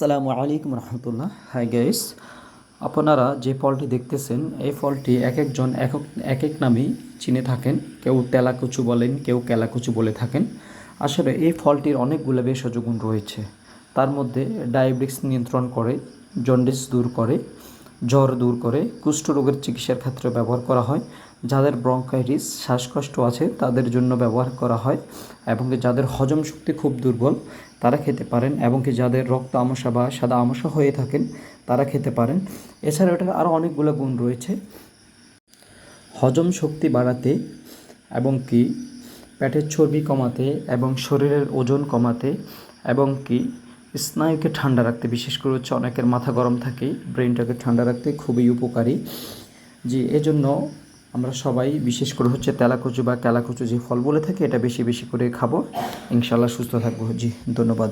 আসসালামু আলাইকুম রহমতুল্লাহ। Hi guys আপনারা যে ফলটি দেখতেছেন, এই ফলটি এক একজন এক এক- এক নামেই চিনে থাকেন। কেউ তেলাকুচু বলেন, কেউ কেলাকুচু বলে থাকেন। আসলে এই ফলটির অনেকগুলো ভেষজ গুণ রয়েছে। তার মধ্যে ডায়াবেটিস নিয়ন্ত্রণ করে, জন্ডিস দূর করে জ্বর দূর করে কুষ্ঠরোগের চিকিৎসার ক্ষেত্রে ব্যবহার করা হয়। যাদের ব্রঙ্কাইটিস, শ্বাসকষ্ট আছে, তাদের জন্য ব্যবহার করা হয় এবং যাদের হজম শক্তি খুব দুর্বল, তারা খেতে পারেন এবং কি যাদের রক্ত আমসা বা সাদা আমসা হয়ে থাকেন, তারা খেতে পারেন। এছাড়া এটার আরও অনেকগুলো গুণ রয়েছে। হজম শক্তি বাড়াতে এবং কি পেটের চর্বি কমাতে এবং শরীরের ওজন কমাতে এবং কি স্নায়ুকে ঠান্ডা রাখতে, বিশেষ করে হচ্ছে অনেকের মাথা গরম থাকে ব্রেনটাকে ঠান্ডা রাখতে খুবই উপকারী। যে এজন্য আমরা সবাই, বিশেষ করে হচ্ছে তেলাকচু বা কেলাকুচু যে ফল বলে থাকে, এটা বেশি বেশি করে খাব। ইনশাল্লাহ সুস্থ থাকব। জি, ধন্যবাদ।